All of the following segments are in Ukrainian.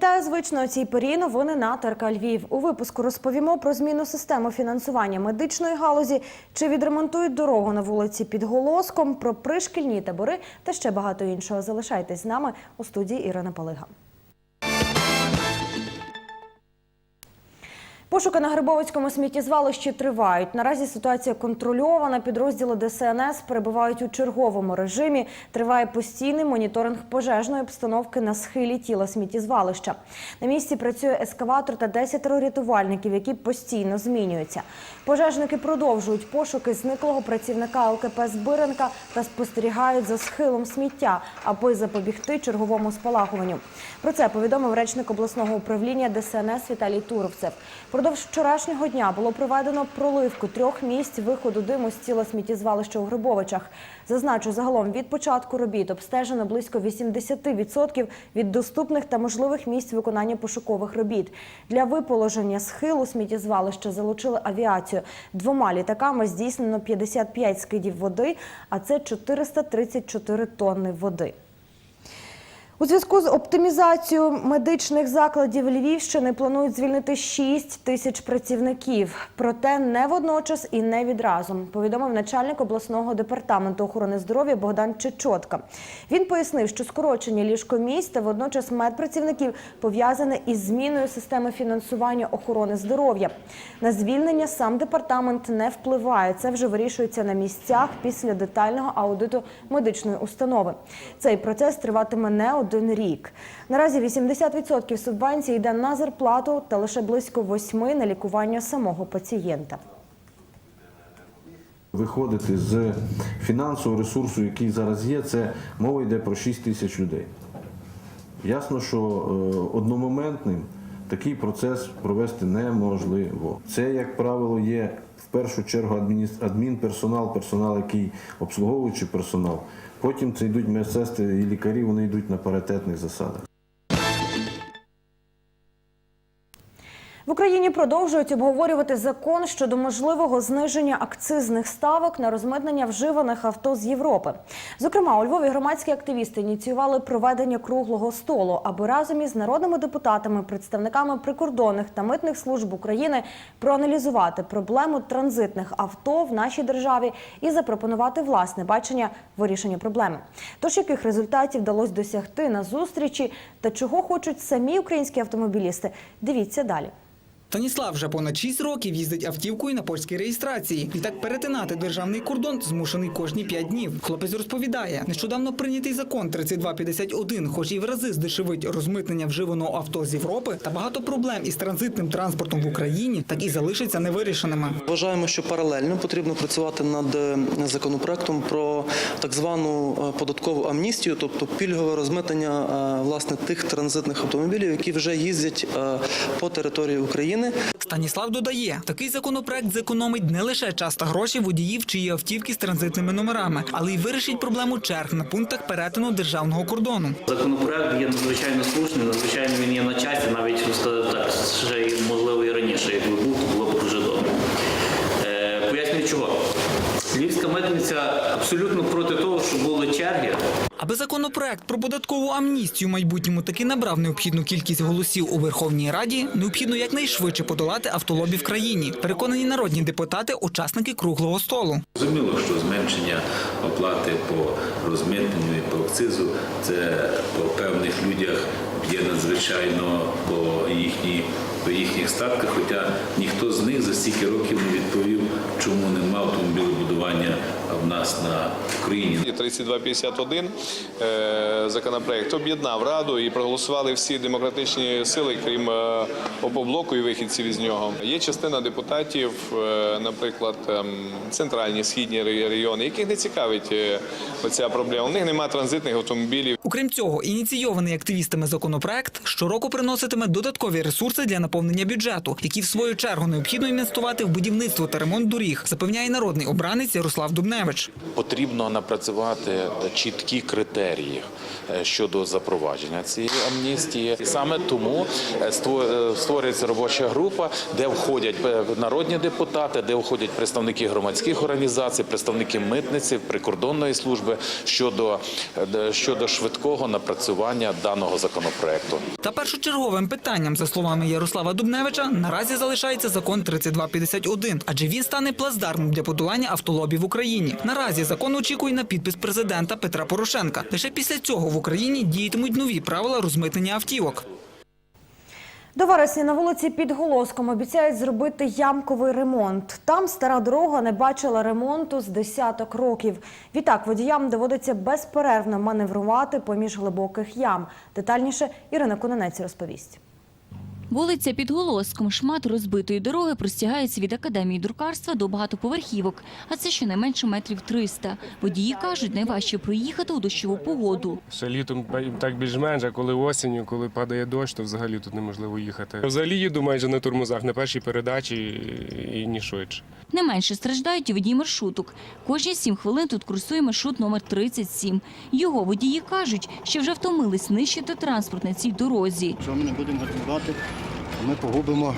Вітаю звично у цій порі. Новини на ТРК Львів. У випуску розповімо про зміну системи фінансування медичної галузі, чи відремонтують дорогу на вулиці під Голоском, про пришкільні табори та ще багато іншого. Залишайтесь з нами у студії Ірина Палига. Пошуки на Грибовицькому сміттєзвалищі тривають. Наразі ситуація контрольована. Підрозділи ДСНС перебувають у черговому режимі. Триває постійний моніторинг пожежної обстановки на схилі тіла сміттєзвалища. На місці працює ескаватор та 10 рятувальників, які постійно змінюються. Пожежники продовжують пошуки зниклого працівника ЛКП Збиренка та спостерігають за схилом сміття, аби запобігти черговому спалахуванню. Про це повідомив речник обласного управління ДСНС Віталій Туровцев. Продовж вчорашнього дня було проведено проливку трьох місць виходу диму з тіла сміттєзвалища у Грибовичах. Зазначу, загалом від початку робіт обстежено близько 80% від доступних та можливих місць виконання пошукових робіт. Для виположення схилу сміттєзвалища залучили авіацію. Двома літаками здійснено 55 скидів води, а це 434 тонни води. У зв'язку з оптимізацією медичних закладів Львівщини планують звільнити 6 тисяч працівників. Проте не водночас і не відразу, повідомив начальник обласного департаменту охорони здоров'я Богдан Чечотка. Він пояснив, що скорочення ліжкомісць та водночас медпрацівників пов'язане із зміною системи фінансування охорони здоров'я. На звільнення сам департамент не впливає. Це вже вирішується на місцях після детального аудиту медичної установи. Цей процес триватиме не один рік. Наразі 80% субвенцій йде на зарплату та лише близько 8% на лікування самого пацієнта. Виходити з фінансового ресурсу, який зараз є, це мова йде про 6 тисяч людей. Ясно, що е, одномоментним такий процес провести неможливо. Це, як правило, є в першу чергу адмінперсонал, персонал, який обслуговуючий персонал. Потім це йдуть медсестри і лікарі, вони йдуть на паритетних засадах. В Україні продовжують обговорювати закон щодо можливого зниження акцизних ставок на розмитнення вживаних авто з Європи. Зокрема, у Львові громадські активісти ініціювали проведення круглого столу, аби разом із народними депутатами, представниками прикордонних та митних служб України проаналізувати проблему транзитних авто в нашій державі і запропонувати власне бачення вирішення проблеми. Тож яких результатів вдалося досягти на зустрічі та чого хочуть самі українські автомобілісти? Дивіться далі. Станіслав вже понад 6 років їздить автівкою на польській реєстрації. Відтак перетинати державний кордон змушений кожні 5 днів. Хлопець розповідає, нещодавно прийнятий закон 3251, хоч і в рази здешевить розмитнення вживаного авто з Європи, та багато проблем із транзитним транспортом в Україні так і залишаться невирішеними. Вважаємо, що паралельно потрібно працювати над е, законопроектом про так звану е, податкову амністію, тобто пільгове розмитнення е, власне тих транзитних автомобілів, які вже їздять по території України. Станіслав додає, такий законопроект зекономить не лише час та гроші водіїв, чиї автівки з транзитними номерами, але й вирішить проблему черг на пунктах перетину державного кордону. Законопроект є надзвичайно слушний, надзвичайно він є на часі, навіть так, ще й можливо і раніше, якби був, то було б дуже добре. Е, пояснюю чого. Львівська митниця абсолютно проти того, щоб були черги. Аби законопроект про податкову амністію в майбутньому таки набрав необхідну кількість голосів у Верховній Раді, необхідно якнайшвидше подолати автолобі в країні. Переконані народні депутати, учасники круглого столу. Зрозуміло, що зменшення оплати по розмитненню і по акцизу це по певних людях є надзвичайно по їхній по їхніх статках, хоча ніхто з них за стільки років не відповів, чому нема автомобілебудування в нас на Україні. 3251 е, законопроект об'єднав раду і проголосували всі демократичні сили, крім е, опоблоку і вихідців із нього. Є частина депутатів, е, наприклад, ем, центральні східні ре- регіони, яких не цікавить оця проблема. У них немає транзитних автомобілів. Окрім цього, ініційований активістами законопроект щороку приноситиме додаткові ресурси для наповнення бюджету, які в свою чергу необхідно інвестувати в будівництво та ремонт доріг, запевняє народний обранець Ярослав Дубневич. Дубневич. Потрібно напрацювати чіткі критерії е, щодо запровадження цієї амністії. І саме тому е, е, створюється робоча група, де входять народні депутати, де входять представники громадських організацій, представники митниці, прикордонної служби щодо, щодо швидкого напрацювання даного законопроекту. Та першочерговим питанням, за словами Ярослава Дубневича, наразі залишається закон 3251, адже він стане плацдармом для подолання автолобі в Україні. Наразі закон очікує на підпис президента Петра Порошенка. Лише після цього в Україні діятимуть нові правила розмитнення автівок. До вересня на вулиці під Голоском обіцяють зробити ямковий ремонт. Там стара дорога не бачила ремонту з десяток років. Відтак водіям доводиться безперервно маневрувати поміж глибоких ям. Детальніше Ірина Кононець розповість. Вулиця під Голоском, шмат розбитої дороги простягається від академії друкарства до багатоповерхівок, а це щонайменше метрів 300. Водії кажуть, найважче проїхати у дощову погоду. Ще літом так більш-менш, а коли осінню, коли падає дощ, то взагалі тут неможливо їхати. Взагалі їду майже на тормозах, на першій передачі і ні швидше. Не менше страждають і водії маршруток. Кожні сім хвилин тут курсує маршрут номер 37. Його водії кажуть, що вже втомились нищити транспорт на цій дорозі. Якщо ми не будемо готувати, ми погубимо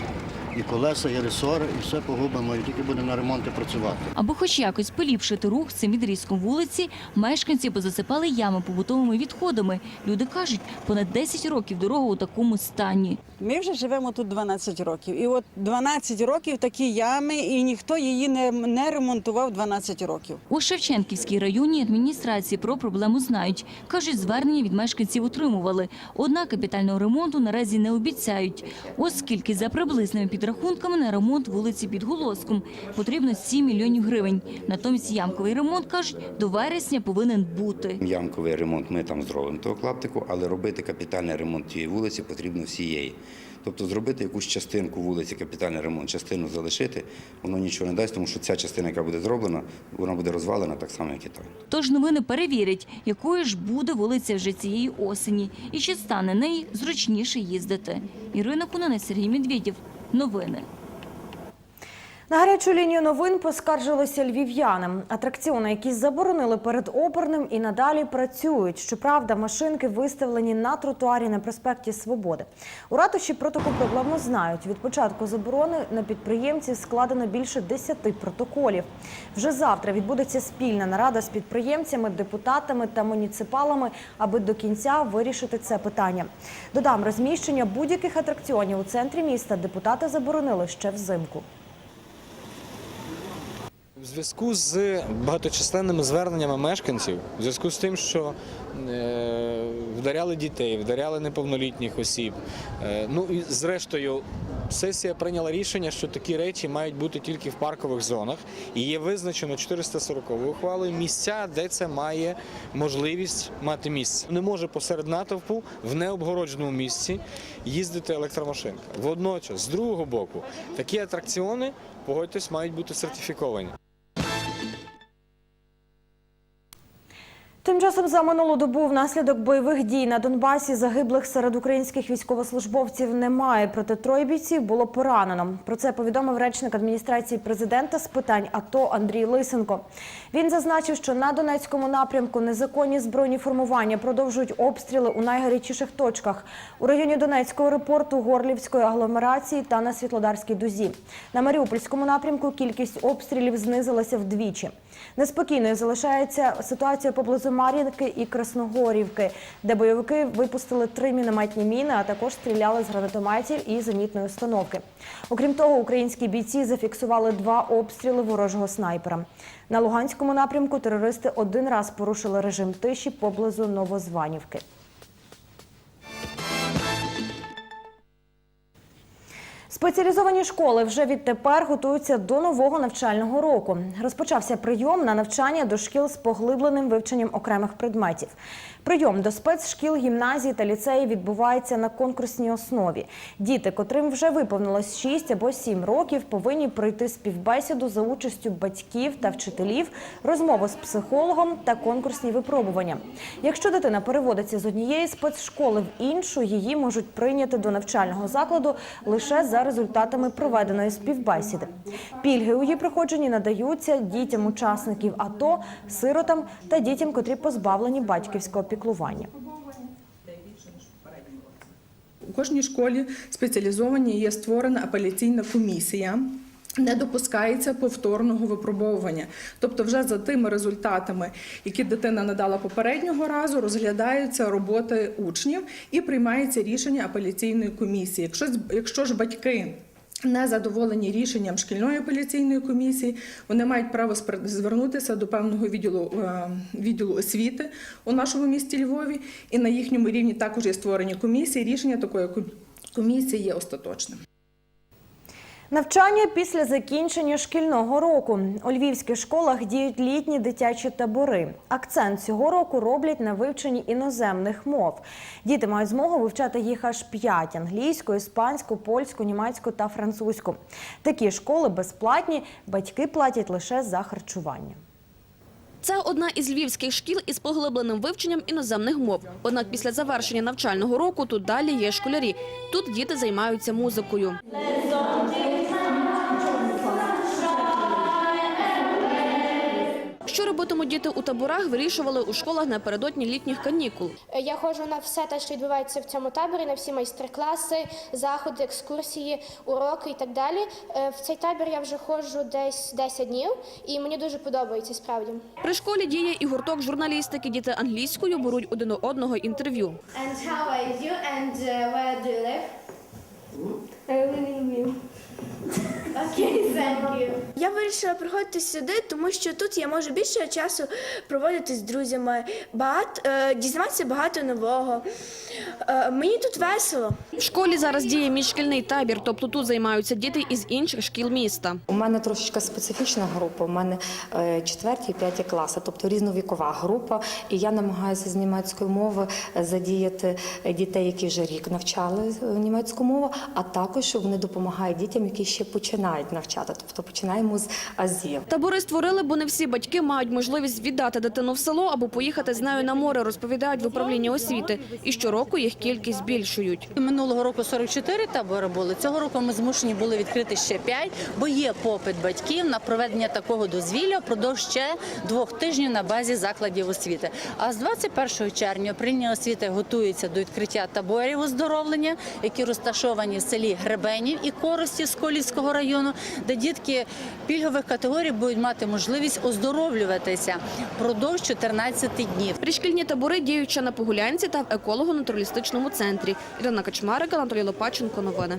і колеса, і ресори, і все погубимо, і тільки будемо на ремонті працювати. Аби хоч якось поліпшити рух цим відрізком вулиці, мешканці позасипали ями побутовими відходами. Люди кажуть, понад 10 років дорога у такому стані. Ми вже живемо тут 12 років. І от 12 років такі ями, і ніхто її не, не ремонтував 12 років. У Шевченківській районній адміністрації про проблему знають. Кажуть, звернення від мешканців отримували. Однак капітального ремонту наразі не обіцяють, оскільки за приблизними підрахунками на ремонт вулиці під Голоском потрібно 7 мільйонів гривень. Натомість ямковий ремонт, кажуть, до вересня повинен бути. Ямковий ремонт ми там зробимо того клаптику, але робити капітальний ремонт тієї вулиці потрібно всієї. Тобто зробити якусь частинку вулиці, капітальний ремонт, частину залишити, воно нічого не дасть, тому що ця частина, яка буде зроблена, вона буде розвалена так само, як і та. Тож новини перевірять, якою ж буде вулиця вже цієї осені і чи стане неї зручніше їздити. Ірина Кунанець, Сергій Медведєв. Новини. На гарячу лінію новин поскаржилися львів'яни. Атракціони, які заборонили перед оперним, і надалі працюють. Щоправда, машинки виставлені на тротуарі на проспекті Свободи. У ратуші про таку проблему знають. Від початку заборони на підприємців складено більше 10 протоколів. Вже завтра відбудеться спільна нарада з підприємцями, депутатами та муніципалами, аби до кінця вирішити це питання. Додам, розміщення будь-яких атракціонів у центрі міста депутати заборонили ще взимку. В зв'язку з багаточисленними зверненнями мешканців, в зв'язку з тим, що е, вдаряли дітей, вдаряли неповнолітніх осіб. Е, ну і зрештою, сесія прийняла рішення, що такі речі мають бути тільки в паркових зонах. І є визначено 440 ухвалою місця, де це має можливість мати місце. Не може посеред натовпу в необгородженому місці їздити електромашинка. Водночас, з другого боку, такі атракціони, погодьтесь, мають бути сертифіковані. Тим часом за минулу добу внаслідок бойових дій на Донбасі загиблих серед українських військовослужбовців немає. Проте троє бійців було поранено. Про це повідомив речник адміністрації президента з питань АТО Андрій Лисенко. Він зазначив, що на Донецькому напрямку незаконні збройні формування продовжують обстріли у найгарячіших точках у районі Донецького аеропорту, Горлівської агломерації та на Світлодарській дузі. На Маріупольському напрямку кількість обстрілів знизилася вдвічі. Неспокійною залишається ситуація поблизу Мар'їнки і Красногорівки, де бойовики випустили три мінометні міни, а також стріляли з гранатометів і зенітної установки. Окрім того, українські бійці зафіксували два обстріли ворожого снайпера. На Луганському напрямку терористи один раз порушили режим тиші поблизу Новозванівки. Спеціалізовані школи вже відтепер готуються до нового навчального року. Розпочався прийом на навчання до шкіл з поглибленим вивченням окремих предметів. Прийом до спецшкіл, гімназій та ліцеїв відбувається на конкурсній основі. Діти, котрим вже виповнилось 6 або 7 років, повинні пройти співбесіду за участю батьків та вчителів, розмову з психологом та конкурсні випробування. Якщо дитина переводиться з однієї спецшколи в іншу, її можуть прийняти до навчального закладу лише за результатами проведеної співбесіди. Пільги у її проходженні надаються дітям учасників АТО, сиротам та дітям, котрі позбавлені батьківського піклування. У кожній школі спеціалізованій є створена апеляційна комісія. Не допускається повторного випробовування, тобто, вже за тими результатами, які дитина надала попереднього разу, розглядаються роботи учнів і приймається рішення апеляційної комісії. Якщо якщо ж батьки не задоволені рішенням шкільної апеляційної комісії, вони мають право звернутися до певного відділу, е, відділу освіти у нашому місті Львові, і на їхньому рівні також є створені комісії. Рішення такої комісії є остаточним. Навчання після закінчення шкільного року у львівських школах діють літні дитячі табори. Акцент цього року роблять на вивченні іноземних мов. Діти мають змогу вивчати їх аж п'ять: англійську, іспанську, польську, німецьку та французьку. Такі школи безплатні, батьки платять лише за харчування. Це одна із львівських шкіл із поглибленим вивченням іноземних мов. Однак після завершення навчального року тут далі є школярі. Тут діти займаються музикою. Що робитимуть діти у таборах, вирішували у школах напередодні літніх канікул. Я ходжу на все те, що відбувається в цьому таборі, на всі майстер-класи, заходи, екскурсії, уроки і так далі. Е, В цей табір я вже ходжу десь 10 днів, і мені дуже подобається справді. При школі діє і гурток журналістики. Діти англійською беруть один у одного інтерв'ю. And how are you and where do you live? I live in Okay, thank you. Я вирішила приходити сюди, тому що тут я можу більше часу проводити з друзями, багато, е, дізнаватися багато нового. Е, мені тут весело. В школі зараз діє міжшкільний табір, тобто тут займаються діти із інших шкіл міста. У мене трошечки специфічна група. У мене е, четверті і п'яті класи, тобто різновікова група. І я намагаюся з німецької мови задіяти дітей, які вже рік навчали німецьку мову, а також вони допомагають дітям, які ще починають навчати. Тобто починаємо з азів. Табори створили, бо не всі батьки мають можливість віддати дитину в село або поїхати з нею на море, розповідають в управлінні освіти. І щороку їх кількість збільшують. Минулого року 44 табори були. Цього року ми змушені були відкрити ще 5, бо є попит батьків на проведення такого дозвілля впродовж ще двох тижнів на базі закладів освіти. А з 21 червня управління освіти готується до відкриття таборів оздоровлення, які розташовані в селі Гребенів і Корості Сколівського району, де дітки пільгових категорій будуть мати можливість оздоровлюватися впродовж 14 днів. Пришкільні табори діють на Погулянці та в еколого-натуралістичному центрі. Ірина Качмарик, Анатолій Лопаченко. Новини.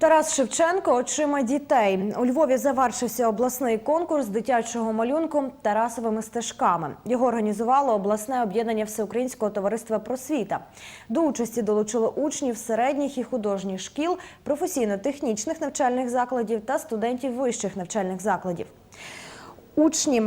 Тарас Шевченко очима дітей. У Львові завершився обласний конкурс дитячого малюнку Тарасовими стежками. Його організувало обласне об'єднання Всеукраїнського товариства просвіта. До участі долучили учнів середніх і художніх шкіл, професійно-технічних навчальних закладів та студентів вищих навчальних закладів. Учні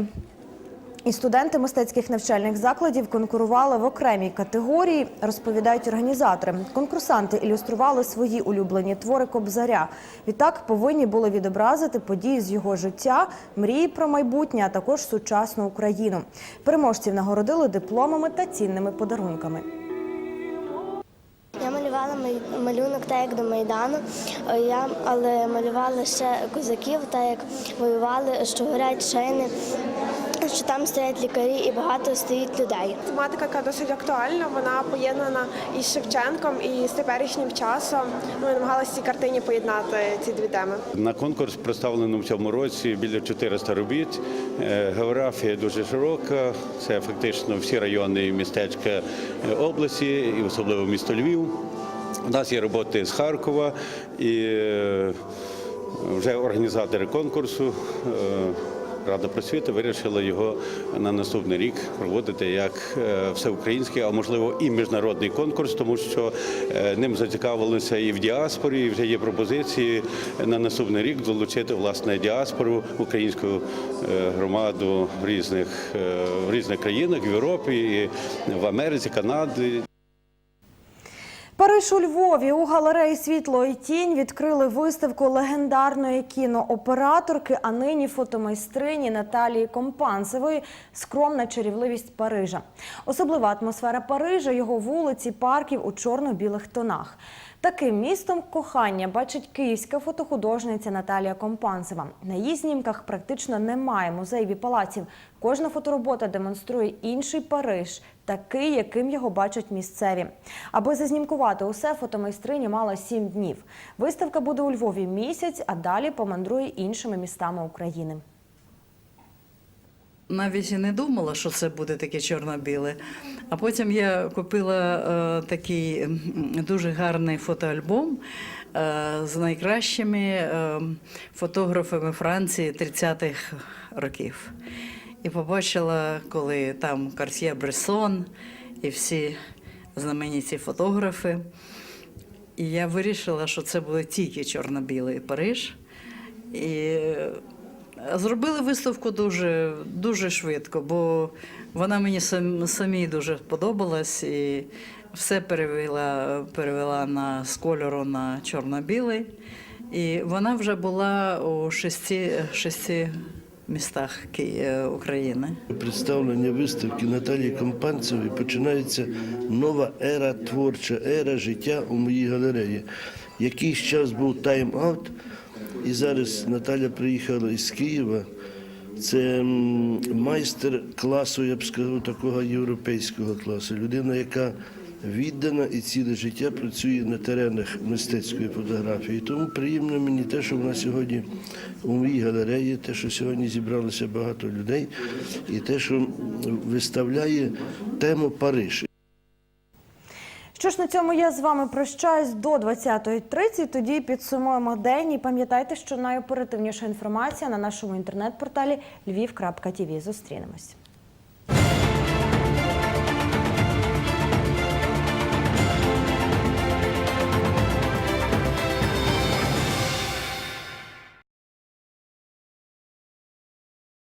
і студенти мистецьких навчальних закладів конкурували в окремій категорії, розповідають організатори. Конкурсанти ілюстрували свої улюблені твори Кобзаря. Відтак повинні були відобразити події з його життя, мрії про майбутнє, а також сучасну Україну. Переможців нагородили дипломами та цінними подарунками. Малюнок так, як до Майдану, Е, я, але малювала ще козаків, так як воювали, що горять шини, що там стоять лікарі і багато стоїть людей. Тематика, яка досить актуальна, вона поєднана із Шевченком і з теперішнім часом. Ми намагалися цій картині поєднати ці дві теми. На конкурс представлено в цьому році біля 400 робіт. Е, Географія дуже широка. Це фактично всі райони і містечка е, області, і особливо місто Львів. У нас є роботи з Харкова і е, вже організатори конкурсу. е, Рада просвіти вирішила його на наступний рік проводити як е, всеукраїнський, а можливо і міжнародний конкурс, тому що ним зацікавилися і в діаспорі. І вже є пропозиції на наступний рік долучити власне діаспору українську громаду в різних в різних країнах в Європі, в Америці, Канаді. Париж у Львові у галереї Світло і тінь відкрили виставку легендарної кінооператорки, а нині фотомайстрині Наталії Компанцевої Скромна чарівливість Парижа. Особлива атмосфера Парижа, його вулиці, парків у чорно-білих тонах. Таким містом кохання бачить київська фотохудожниця Наталія Компанцева. На її знімках практично немає музеїв і палаців. Кожна фоторобота демонструє інший Париж, такий, яким його бачать місцеві. Аби зазнімкувати усе, фотомайстриня мала сім днів. Виставка буде у Львові місяць, а далі помандрує іншими містами України. Навіть і не думала, що це буде таке чорно-біле. А потім я купила е, такий дуже гарний фотоальбом е, з найкращими е, фотографами Франції 30-х років. І побачила, коли там Карт'є Бресон і всі знамениті фотографи. І я вирішила, що це буде тільки чорно-білий Париж. І е, зробили виставку дуже, дуже швидко, бо вона мені самій дуже подобалась і все перевела, перевела на, з кольору на чорно-білий. І вона вже була у шести, шести містах е, України. Представлення виставки Наталії Компанцевої починається нова ера творча, ера життя у моїй галереї. Якийсь час був тайм-аут, і зараз Наталя приїхала із Києва. Це майстер класу, я б сказав, такого європейського класу. Людина, яка віддана і ціле життя працює на теренах мистецької фотографії. Тому приємно мені те, що вона сьогодні у моїй галереї, те, що сьогодні зібралося багато людей, і те, що виставляє тему Париж. Що ж на цьому я з вами прощаюсь до 20.30. Тоді підсумуємо день. І пам'ятайте, що найоперативніша інформація на нашому інтернет-порталі lviv.tv. Зустрінемось.